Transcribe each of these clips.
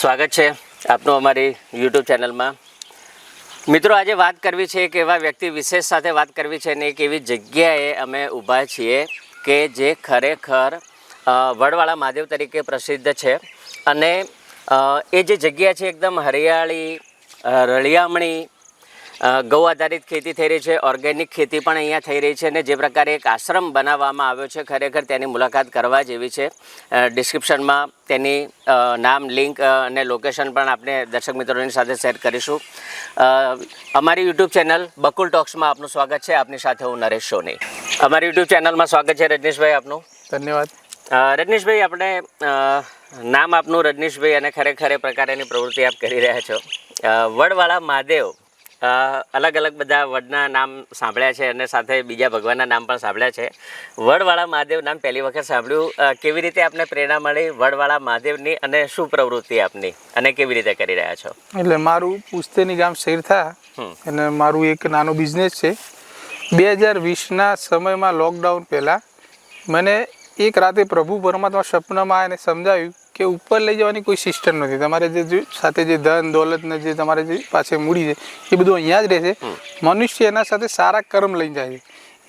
સ્વાગત છે આપનું અમારી યુટ્યુબ ચેનલમાં. મિત્રો, આજે વાત કરવી છે એક એવા વ્યક્તિ વિશેષ સાથે વાત કરવી છે અને એક એવી જગ્યાએ અમે ઊભા છીએ કે જે ખરેખર વડવાળા મહાદેવ તરીકે પ્રસિદ્ધ છે. અને એ જે જગ્યા છે, એકદમ હરિયાળી રળિયામણી ગૌ આધારિત ખેતી થઈ રહી છે ઓર્ગેનિક ખેતી પણ અહીંયા થઈ રહી છે અને જે પ્રકારે એક આશ્રમ બનાવવામાં આવ્યો છે ખરેખર તેની મુલાકાત કરવા જેવી છે. ડિસ્ક્રિપ્શનમાં તેની નામ લિંક અને લોકેશન પણ આપણે દર્શક મિત્રોની સાથે શેર કરીશું. અમારી યુટ્યુબ ચેનલ બકુલ ટોક્સમાં આપનું સ્વાગત છે. આપની સાથે હું નરેશ સોની. અમારી યુટ્યુબ ચેનલમાં સ્વાગત છે રજનીશભાઈ આપનું. ધન્યવાદ. રજનીશભાઈ આપણે નામ આપનું રજનીશભાઈ અને ખરેખર એ પ્રકારની પ્રવૃત્તિ આપ કરી રહ્યા છો. વડવાળા મહાદેવ. અલગ અલગ બધા વડના નામ સાંભળ્યા છે અને સાથે બીજા ભગવાનના નામ પણ સાંભળ્યા છે. વડવાળા મહાદેવ નામ પહેલી વખત સાંભળ્યું. કેવી રીતે આપને પ્રેરણા મળી? વડવાળા મહાદેવની અને શું પ્રવૃત્તિ આપની? અને કેવી રીતે કરી રહ્યા છો? એટલે મારું પુસ્તેની ગામ શેરથા. અને મારું એક નાનો બિઝનેસ છે. બે હજાર વીસના સમયમાં લોકડાઉન પહેલાં મને એક રાતે પ્રભુ પરમાત્મા સપનામાં એને સમજાવ્યું કે ઉપર લઈ જવાની કોઈ સિસ્ટમ નથી. તમારે જે સાથે જે ધન દોલત ને જે તમારે જે પાસે મૂડી છે એ બધું અહીંયા જ રહે છે. મનુષ્ય એના સાથે સારા કર્મ લઈને જાય છે.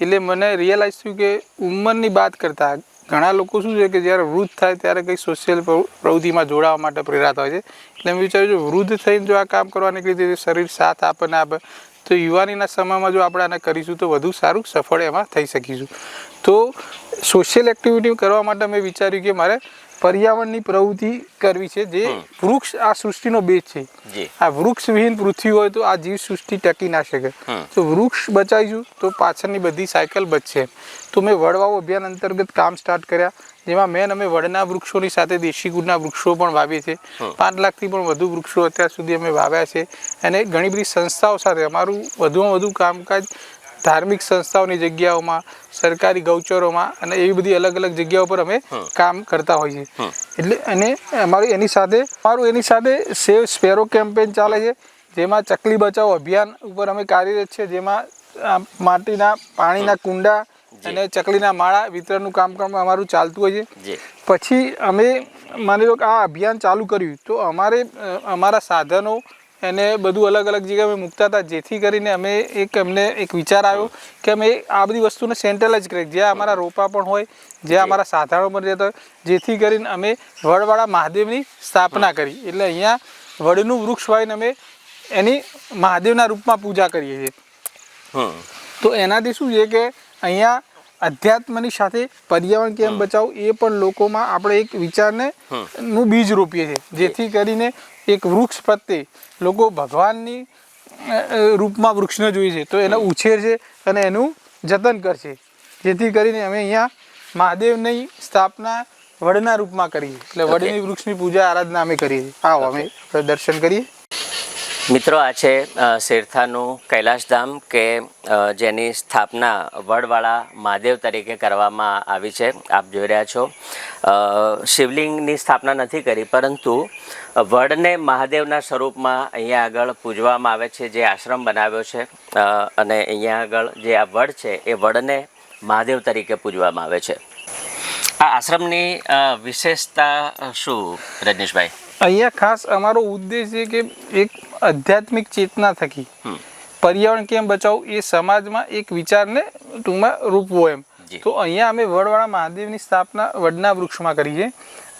એટલે મને રિયલાઇઝ થયું કે ઉંમરની વાત કરતાં ઘણા લોકો શું છે કે જ્યારે વૃદ્ધ થાય ત્યારે કંઈ સોશિયલ પ્રવૃત્તિમાં જોડાવા માટે પ્રેરાતા હોય છે. એટલે મેં વિચાર્યું જો વૃદ્ધ થઈને જો આ કામ કરવા નીકળી તો શરીર સાથ આપે ને આપે. તો યુવાનીના સમયમાં જો આપણે આને કરીશું તો વધુ સારું સફળ એમાં થઈ શકીશું. તો સોશિયલ એક્ટિવિટી કરવા માટે મેં વિચાર્યું કે મારે પર્યાવરણની પ્રવૃત્તિ કરવી છે જે વૃક્ષ આ સૃષ્ટિનો બેઝ છે. આ વૃક્ષ વિહીન પૃથ્વી હોય તો આ જીવ સૃષ્ટિ ટકી ના શકે. તો વૃક્ષ બચાવીશું તો પાછળની બધી સાયકલ બચશે. તો મેં વડવાઓ અભિયાન અંતર્ગત કામ સ્ટાર્ટ કર્યા જેમાં મેન અમે વડના વૃક્ષોની સાથે દેશી ગુડના વૃક્ષો પણ વાવીએ છીએ. પાંચ લાખથી પણ વધુ વૃક્ષો અત્યાર સુધી અમે વાવ્યા છે. અને ઘણી બધી સંસ્થાઓ સાથે અમારું વધુમાં વધુ કામકાજ ધાર્મિક સંસ્થાઓની જગ્યાઓમાં સરકારી ગૌચરોમાં અને એવી બધી અલગ અલગ જગ્યાઓ પર અમે કામ કરતા હોઈએ છીએ. એટલે અને અમારું એની સાથે અમારું એની સાથે સેવ સ્પેરો કેમ્પેન ચાલે છે જેમાં ચકલી બચાવ અભિયાન ઉપર અમે કાર્યરત છે જેમાં માટીના પાણીના કુંડા અને ચકલીના માળા વિતરણનું કામ અમારું ચાલતું હોય છે. પછી અમે માની લો કે આ અભિયાન ચાલુ કર્યું તો અમારે અમારા સાધનો એને બધું અલગ અલગ જગ્યાએ અમે મૂકતા હતા. જેથી કરીને અમે એક અમને એક વિચાર આવ્યો કે અમે આ બધી વસ્તુને સેન્ટ્રલાઇઝ કરીએ. જ્યાં અમારા રોપા પણ હોય જ્યાં અમારા સાધનો પણ રહેતા હોય જેથી કરીને અમે વડવાળા મહાદેવની સ્થાપના કરી. એટલે અહીંયા વડનું વૃક્ષ વાવીને અમે એની મહાદેવના રૂપમાં પૂજા કરીએ છીએ. તો એનાથી શું છે કે અહીંયા અધ્યાત્મની સાથે પર્યાવરણ કેમ બચાવવું એ પણ લોકોમાં આપણે એક વિચારને નું બીજ રોપીએ છીએ. જેથી કરીને એક વૃક્ષ પ્રત્યે લોકો ભગવાનની રૂપમાં વૃક્ષને જોઈએ છે. તો એનો ઉછેર છે અને એનું જતન કરશે. જેથી કરીને અમે અહીંયા મહાદેવની સ્થાપના વડના રૂપમાં કરીએ. એટલે વડની વૃક્ષની પૂજા આરાધના અમે કરીએ છીએ. આવો અમે દર્શન કરીએ. મિત્રો, આ છે શેરથાનું કૈલાસધામ કે જેની સ્થાપના વડવાળા મહાદેવ તરીકે કરવામાં આવી છે. આપ જોઈ રહ્યા છો. શિવલિંગની સ્થાપના નથી કરી, પરંતુ વડને મહાદેવના સ્વરૂપમાં અહીંયા આગળ પૂજવામાં આવે છે, જે આશ્રમ બનાવ્યો છે. અને અહીંયા આગળ જે આ વડ છે, એ વડને મહાદેવ તરીકે પૂજવામાં આવે છે. આ આશ્રમની વિશેષતા શું રજનીશભાઈ? અહીંયા ખાસ અમારો ઉદ્દેશ છે કે એક આધ્યાત્મિક ચેતના થકી પર્યાવરણ કેમ બચાવવું એ સમાજમાં એક વિચારને ટૂંકમાં રૂપવો એમ. તો અહીંયા અમે વડવાળા મહાદેવની સ્થાપના વડના વૃક્ષમાં કરી છે.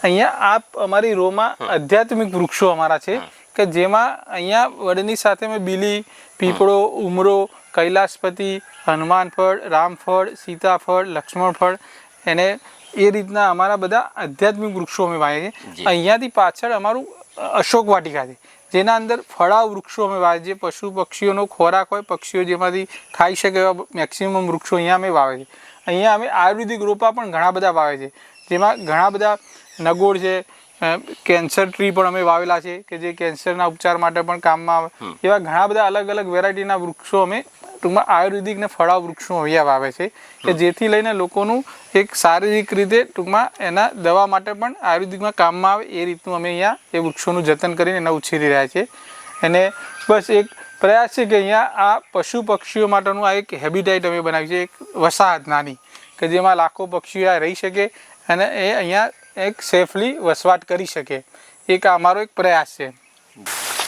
અહીંયા આપ અમારી રોમાં આધ્યાત્મિક વૃક્ષો અમારા છે કે જેમાં અહીંયા વડની સાથે અમે બીલી પીપળો ઉમરો કૈલાસપતિ હનુમાન ફળ રામફળ સીતાફળ લક્ષ્મણ ફળ એને એ રીતના અમારા બધા આધ્યાત્મિક વૃક્ષો અમે વાવીએ છીએ. અહીંયાથી પાછળ અમારું અશોક વાટિકા છે. જેના અંદર ફળાવ વૃક્ષો અમે વાવીએ છીએ. પશુ પક્ષીઓનો ખોરાક હોય પક્ષીઓ જેમાંથી ખાઈ શકે એવા મેક્સિમમ વૃક્ષો અહીંયા અમે વાવે છે અહીંયા અમે આયુર્વેદિક રોપા પણ ઘણા બધા વાવે છે જેમાં ઘણા બધા નગોળ છે કેન્સર ટ્રી પણ અમે વાવેલા છે કે જે કેન્સરના ઉપચાર માટે પણ કામમાં આવે. એવા ઘણા બધા અલગ અલગ વેરાયટીના વૃક્ષો અમે ટૂંકમાં આયુર્વેદિક ને ફળાવ વૃક્ષો અહીંયા વાવે છે કે જેથી લઈને લોકોનું એક શારીરિક રીતે ટૂંકમાં એના દવા માટે પણ આયુર્વેદિકમાં કામમાં આવે એ રીતનું અમે અહીંયા એ વૃક્ષોનું જતન કરીને એના ઉછેરી રહ્યા છીએ. અને બસ એક પ્રયાસ છે કે અહીંયા આ પશુ પક્ષીઓ માટેનું આ એક હેબિટાઇટ અમે બનાવી છે એક વસાહત નાની કે જેમાં લાખો પક્ષીઓ આ રહી શકે અને એ અહીંયા એક સેફલી વસવાટ કરી શકે. એક અમારો એક પ્રયાસ છે.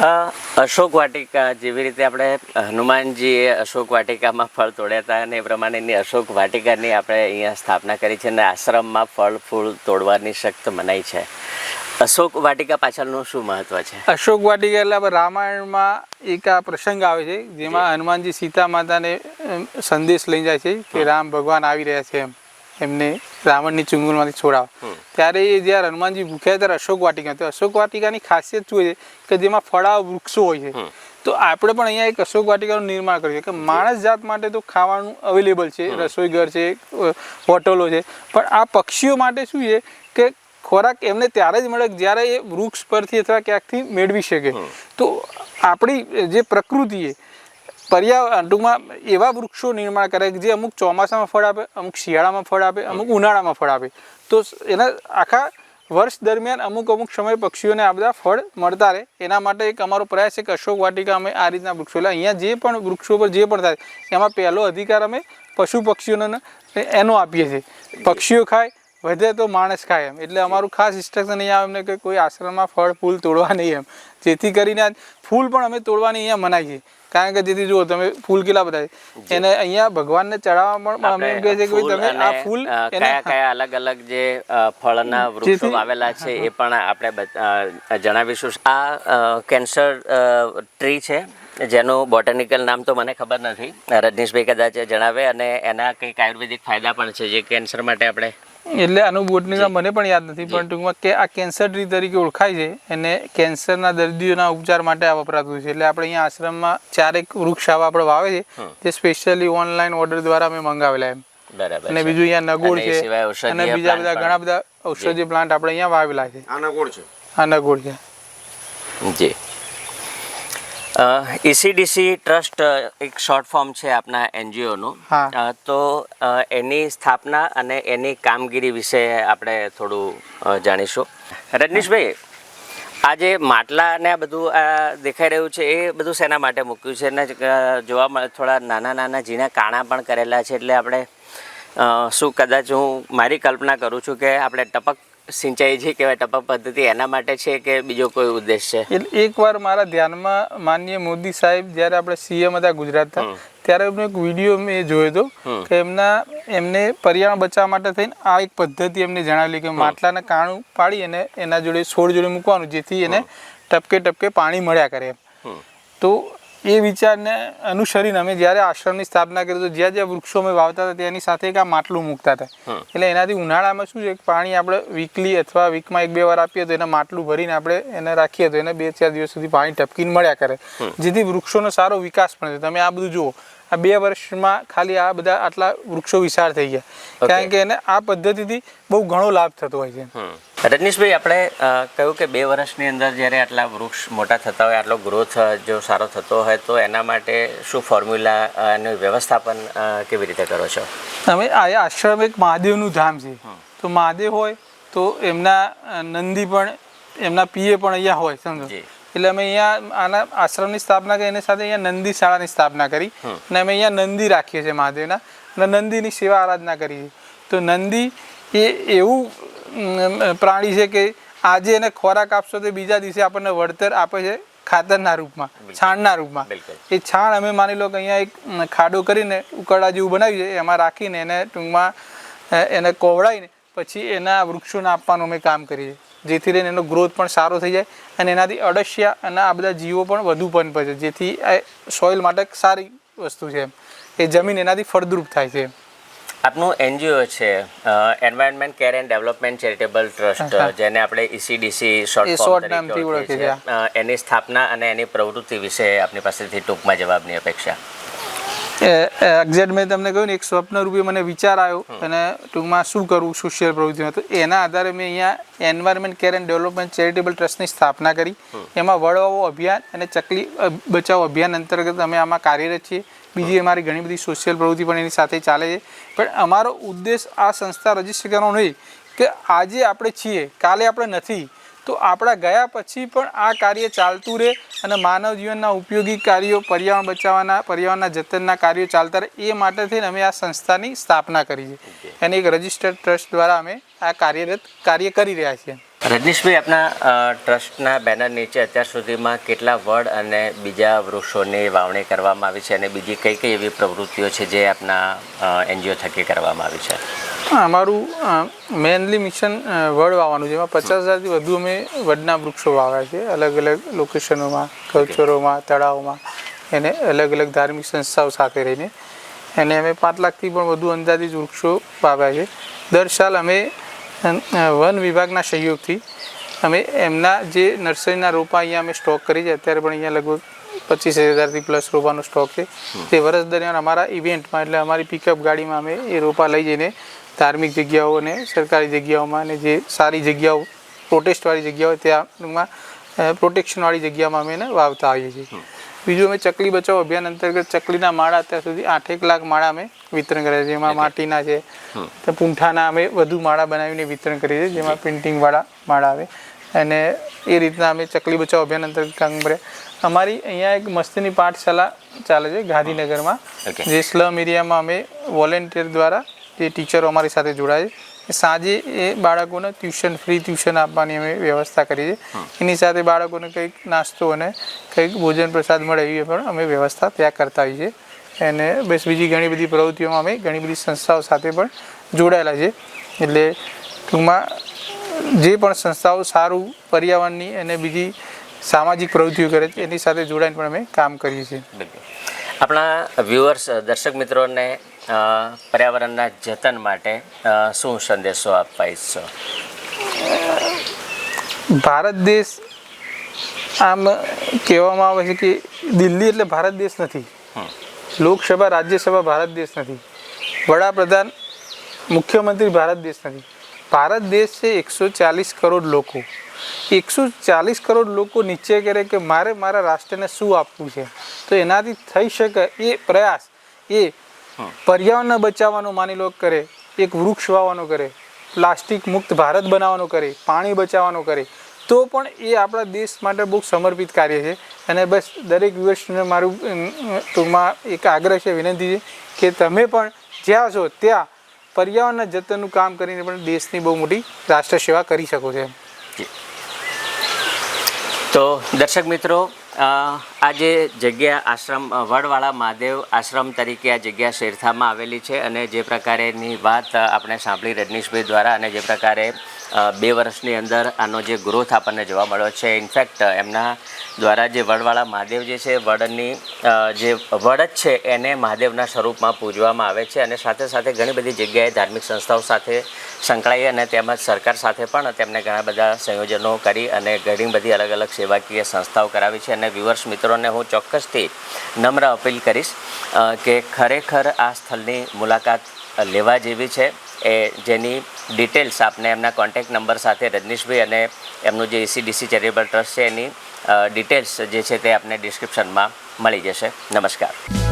અશોક વાટિકા જેવી રીતે આપણે હનુમાનજીએ અશોક વાટિકામાં ફળ તોડ્યા હતા અને એ પ્રમાણેની અશોક વાટિકાની આપણે અહીંયા સ્થાપના કરી છે અને આશ્રમમાં ફળ ફૂલ તોડવાની સખ્ત મનાઈ છે. અશોક વાટિકા પાછળનું શું મહત્વ છે? અશોક વાટિકા એટલે આપણે રામાયણમાં એક આ પ્રસંગ આવે છે જેમાં હનુમાનજી સીતા માતાને સંદેશ લઈ જાય છે કે રામ ભગવાન આવી રહ્યા છે એમ. એમને રાવણની ચુંગલમાંથી છોડાવવા ત્યારે એ જ્યારે હનુમાનજી ભૂખ્યા ત્યારે અશોક વાટિકા તો અશોક વાટિકાની ખાસિયત શું છે? કે જેમાં ફળાવ વૃક્ષો હોય છે. તો આપણે પણ અહીંયા એક અશોક વાટિકાનું નિર્માણ કર્યું કે માણસ જાત માટે તો ખાવાનું અવેલેબલ છે રસોઈ ઘર છે હોટલો છે. પણ આ પક્ષીઓ માટે શું છે કે ખોરાક એમને ત્યારે જ મળે જ્યારે એ વૃક્ષ પરથી અથવા ક્યાંકથી મેળવી શકે. તો આપણી જે પ્રકૃતિ છે પર્યાવરણ ટૂંકમાં એવા વૃક્ષો નિર્માણ કરે કે જે અમુક ચોમાસામાં ફળ આપે, અમુક શિયાળામાં ફળ આપે, અમુક ઉનાળામાં ફળ આપે. તો એના આખા વર્ષ દરમિયાન અમુક અમુક સમય પક્ષીઓને આ બધા ફળ મળતા રહે. એના માટે એક અમારો પ્રયાસ છે કે અશોક વાટિકા અમે આ રીતના વૃક્ષો, એટલે અહીંયા જે પણ વૃક્ષો પર જે પણ થાય, એમાં પહેલો અધિકાર અમે પશુ પક્ષીઓને એનો આપીએ છીએ. પક્ષીઓ ખાય, વધે તો માણસ ખાય એમ. એટલે અમારું ખાસ ઇન્સ્ટ્રક્શન અહીંયા એમને કે કોઈ આશ્રમમાં ફળ, ફૂલ તોડવા નહીં એમ. જેથી કરીને ફૂલ પણ અમે તોડવાની અહીંયા મનાઈ છે કારણ કે જેથી જુઓ તમે ફૂલ કેટલા બધા એને અહીંયા ભગવાનને ચડાવવા પણ અમે એમ કહે છે કે તમે આ ફૂલ કયા કયા અલગ અલગ જે ફળના વૃક્ષો આવેલા છે એ પણ આપણે જણાવીશું. આ કેન્સર ટ્રી છે જેનું બોટેનિકલ નામ તો મને ખબર નથી. રજનીશભાઈ કદાચ જણાવે અને એના કંઈક આયુર્વેદિક ફાયદા પણ છે જે કેન્સર માટે આપણે એટલે આનું બોટનીકા મને પણ યાદ નથી પણ ટૂંકમાં કે આ કેન્સર ટ્રી તરીકે ઓળખાય છે એને કેન્સરના દર્દીઓના ઉપચાર માટે આ વપરાતું છે. એટલે આપણે અહીંયા આશ્રમમાં ચારેક વૃક્ષ આવા આપણે વાવે છે તે સ્પેશિયલી ઓનલાઈન ઓર્ડર દ્વારા અમે મંગાવેલા એમ. અને બીજું અહીંયા નગોળ છે અને બીજા બધા ઘણા બધા ઔષધીય પ્લાન્ટ આપણે અહીંયા વાવેલા છે. આ નગોળ છે. આ નગોળ છે. જી. ઈસીડીસી ટ્રસ્ટ એક શોર્ટ ફોર્મ છે આપના એનજીઓનું તો એની સ્થાપના અને એની કામગીરી વિશે આપણે થોડું જાણીશું. રજનીશભાઈ આ જે માટલા ને આ બધું આ દેખાઈ રહ્યું છે એ બધું શેના માટે મૂક્યું છે? અને જોવા મળે થોડા નાના નાના ઝીણા કાણા પણ કરેલા છે એટલે આપણે શું કદાચ હું મારી કલ્પના કરું છું કે આપણે ટપક સિંચાઈ જે કહેવાય ટપક પદ્ધતિ એના માટે છે કે બીજો કોઈ ઉદ્દેશ છે? એટલે એકવાર મારા ધ્યાનમાં માનનીય મોદી સાહેબ જ્યારે આપણે સીએમ હતા ગુજરાતના ત્યારે એમનો એક વીડિયો મેં જોયો હતો કે એમના એમને પર્યાવરણ બચાવવા માટે થઈને આ એક પદ્ધતિ એમને જણાવેલી કે માટલાને કાણું પાડી અને એના જોડે છોડ જોડે મૂકવાનું જેથી એને ટપકે ટપકે પાણી મળ્યા કરે તો એ વિચારને અનુસરીને અમે જ્યારે આશ્રમની સ્થાપના કરી તો જ્યાં જ્યાં વૃક્ષો અમે વાવતા હતા તેની સાથે એક આ માટલું મૂકતા હતા. એટલે એનાથી ઉનાળામાં શું છે કે પાણી આપણે વીકલી અથવા વીકમાં એક બે વાર આપીએ તો એને માટલું ભરીને આપણે એને રાખીએ તો એને બે ચાર દિવસ સુધી પાણી ટપકીને મળ્યા કરે. જેથી વૃક્ષોનો સારો વિકાસ પણ છે તમે આ બધું જુઓ. આ બે વર્ષમાં ખાલી આ બધા આટલા વૃક્ષો વિશાળ થઈ ગયા. કારણ કે એને આ પદ્ધતિથી બહુ ઘણો લાભ થતો હોય છે. રજનીશભાઈ આપણે કહ્યું કે બે વર્ષની અંદર જ્યારે આટલા વૃક્ષ મોટા થતા હોય આટલો ગ્રોથ જો સારો થતો હોય તો એના માટે શું ફોર્મ્યુલા એનું વ્યવસ્થાપન કેવી રીતે કરો છો? અમે આ આશ્રમ એક મહાદેવનું ધામ છે. તો મહાદેવ હોય તો એમના નંદી પણ એમના પીએ પણ અહીંયા હોય સમજો. એટલે અમે અહીંયા આના આશ્રમની સ્થાપના કરી એની સાથે અહીંયા નંદી શાળાની સ્થાપના કરી અને અમે અહીંયા નંદી રાખીએ છીએ મહાદેવના અને નંદીની સેવા આરાધના કરીએ તો નંદી એ એવું પ્રાણી છે કે આજે એને ખોરાક આપશો તો બીજા દિવસે આપણને વળતર આપે છે ખાતરના રૂપમાં છાણના રૂપમાં. એ છાણ અમે માની લો કે અહીંયા એક ખાડો કરીને ઉકળા જેવું બનાવ્યું છે એમાં રાખીને એને ટૂંકમાં એને કોવડાવીને પછી એના વૃક્ષોને આપવાનું અમે કામ કરીએ છીએ. જેથી લઈને એનો ગ્રોથ પણ સારો થઈ જાય અને એનાથી અડસિયા અને આ બધા જીવો પણ વધુ પનપે છે જેથી આ સોઇલ માટે સારી વસ્તુ છે એ જમીન એનાથી ફળદ્રુપ થાય છે આપનું એનજીઓ છે environment care and development charitable trust જેને આપણે ઈસીડીસી શોર્ટ short તરીકે નામથી ઓળખીએ છીએ. એની સ્થાપના અને એની પ્રવૃત્તિ વિશે આપની પાસેથી ટૂંકમાં જવાબની અપેક્ષા. એક્ઝેક્ટ મેં તમને કહ્યું ને એક સ્વપ્ન રૂપે મને વિચાર આવ્યો અને ટૂંકમાં શું કરવું સોશિયલ પ્રવૃત્તિમાં. તો એના આધારે મેં અહીંયા environment care and development charitable ટ્રસ્ટની સ્થાપના કરી. એમાં વડવાઓ અભિયાન અને ચકલી બચાવ અભિયાન અંતર્ગત અમે આમાં કાર્યરત છીએ. બીજી અમારી ઘણી બધી સોશિયલ પ્રવૃત્તિ પણ એની સાથે ચાલે છે. પણ અમારો ઉદ્દેશ આ સંસ્થા રજિસ્ટર કરવાનો નહીં કે આજે આપણે છીએ કાલે આપણે નથી. તો આપણા ગયા પછી પણ આ કાર્ય ચાલતું રહે અને માનવ જીવનના ઉપયોગી કાર્યો પર્યાવરણ બચાવવાના પર્યાવરણના જતનના કાર્યો ચાલતા રહે એ માટે થઈને અમે આ સંસ્થાની સ્થાપના કરી છે. અને એક રજિસ્ટર્ડ ટ્રસ્ટ દ્વારા અમે આ કાર્યરત કાર્ય કરી રહ્યા છીએ. રજનીશભાઈ આપના ટ્રસ્ટના બેનર નીચે અત્યાર સુધીમાં કેટલા વડ અને બીજા વૃક્ષોની વાવણી કરવામાં આવી છે અને બીજી કઈ કઈ એવી પ્રવૃત્તિઓ છે જે આપના એનજીઓ થકી કરવામાં આવી છે? અમારું મેનલી મિશન વડ વાવવાનું છે. એમાં પચાસ હજારથી વધુ અમે વડના વૃક્ષો વાવ્યા છે. અલગ અલગ લોકેશનોમાં કલ્ચરોમાં તળાવોમાં. એને અલગ અલગ ધાર્મિક સંસ્થાઓ સાથે રહીને એને અમે પાંચ લાખથી પણ વધુ અંદાજિત વૃક્ષો વાવ્યા છે. દર સાલ અમે વન વિભાગના સહયોગથી અમે એમના જે નર્સરીના રોપા અહીંયા અમે સ્ટોક કરી છે. અત્યારે પણ અહીંયા લગભગ પચીસ હજારથી પ્લસ રોપાનો સ્ટોક છે. તે વર્ષ દરમિયાન અમારા ઇવેન્ટમાં એટલે અમારી પિકઅપ ગાડીમાં અમે એ રોપા લઈ જઈને ધાર્મિક જગ્યાઓ અને સરકારી જગ્યાઓમાં અને જે સારી જગ્યાઓ પ્રોટેસ્ટવાળી જગ્યાઓ ત્યાંમાં પ્રોટેક્શનવાળી જગ્યામાં અમે એને વાવતા આવીએ છીએ. બીજું અમે ચકલી બચાવ અભિયાન અંતર્ગત ચકલીના માળા અત્યાર સુધી આઠેક લાખ માળા અમે વિતરણ કર્યા છે. જેમાં માટીના છે પૂંઠાના અમે વધુ માળા બનાવીને વિતરણ કરીએ છીએ જેમાં પ્રિન્ટિંગવાળા માળા આવે. અને એ રીતના અમે ચકલી બચાવ અભિયાન અંતર્ગત કામ કર્યા અમારી અહીંયા એક મસ્તીની પાઠશાલા ચાલે છે ગાંધીનગરમાં. જે સ્લમ એરિયામાં અમે વોલેન્ટિયર દ્વારા જે ટીચરો અમારી સાથે જોડાય છે. સાંજે એ બાળકોને ટ્યુશન ફ્રી ટ્યુશન આપવાની અમે વ્યવસ્થા કરી છે. એની સાથે બાળકોને કંઈક નાસ્તો અને કંઈક ભોજન પ્રસાદ મળે એવી પણ અમે વ્યવસ્થા ત્યાં કરતા હોઈએ છીએ. અને બસ બીજી ઘણી બધી પ્રવૃત્તિઓમાં અમે ઘણી બધી સંસ્થાઓ સાથે પણ જોડાયેલા છે એટલે ટૂંકમાં જે પણ સંસ્થાઓ સારું પર્યાવરણની અને બીજી સામાજિક પ્રવૃત્તિઓ કરે છે એની સાથે જોડાઈને પણ અમે કામ કરીએ છીએ. આપણા વ્યુઅર્સ દર્શક મિત્રોને પર્યાવરણના જતન માટે શું સંદેશો આપવા ઈચ્છો? ભારત દેશ આમ કહેવામાં આવે છે કે દિલ્હી એટલે ભારત દેશ નથી. લોકસભા રાજ્યસભા ભારત દેશ નથી. વડાપ્રધાન મુખ્યમંત્રી ભારત દેશ નથી. ભારત દેશ છે એકસો ચાલીસ કરોડ લોકો. એકસો ચાલીસ કરોડ લોકો નિશ્ચય કરે કે મારે મારા રાષ્ટ્રને શું આપવું છે? તો એનાથી થઈ શકે એ પ્રયાસ એ પર્યાવરણને બચાવવાનો માની લો કરે, એક વૃક્ષ વાવવાનો કરે, પ્લાસ્ટિક મુક્ત ભારત બનાવવાનું કરે, પાણી બચાવવાનો કરે, તો પણ એ આપણા દેશ માટે બહુ સમર્પિત કાર્ય છે. અને બસ દરેક વ્યૂઅર્સને મારું ટૂંકમાં એક આગ્રહ છે, વિનંતી છે કે તમે પણ જ્યાં છો ત્યાં પર્યાવરણના જતનનું કામ કરીને પણ દેશની બહુ મોટી રાષ્ટ્ર સેવા કરી શકો છો તો દર્શક મિત્રો આ જે જગ્યા આશ્રમ વડવાળા મહાદેવ આશ્રમ તરીકે આ જગ્યા શેરથામાં આવેલી છે અને જે પ્રકારેની વાત આપણે સાંભળી રજનીશભાઈ દ્વારા અને જે પ્રકારે બે વર્ષની અંદર આનો જે ગ્રોથ આપણને જોવા મળ્યો છે. ઇનફેક્ટ એમના દ્વારા જે વડવાળા મહાદેવ જે છે, વડની જે વડ જ છે એને મહાદેવના સ્વરૂપમાં પૂજવામાં આવે છે અને સાથે સાથે ઘણી બધી જગ્યાએ ધાર્મિક સંસ્થાઓ સાથે સંકળાઈ અને તેમજ સરકાર સાથે પણ તેમને ઘણા બધા સંયોજનો કરી અને ઘણી બધી અલગ અલગ સેવાકીય સંસ્થાઓ કરાવી છે અને વ્યુઅર્સ મિત્રોને હું ચોક્કસથી નમ્ર અપીલ કરીશ કે ખરેખર આ સ્થળની મુલાકાત લેવા જેવી છે. એ જેની ડિટેલ્સ આપને એમના કોન્ટેક્ટ નંબર સાથે રજનીશભાઈ અને એમનું જે એસીડીસી ચેરિટેબલ ટ્રસ્ટ છે એની ડિટેલ્સ જે છે તે આપને ડિસ્ક્રિપ્શનમાં મળી જશે. નમસ્કાર.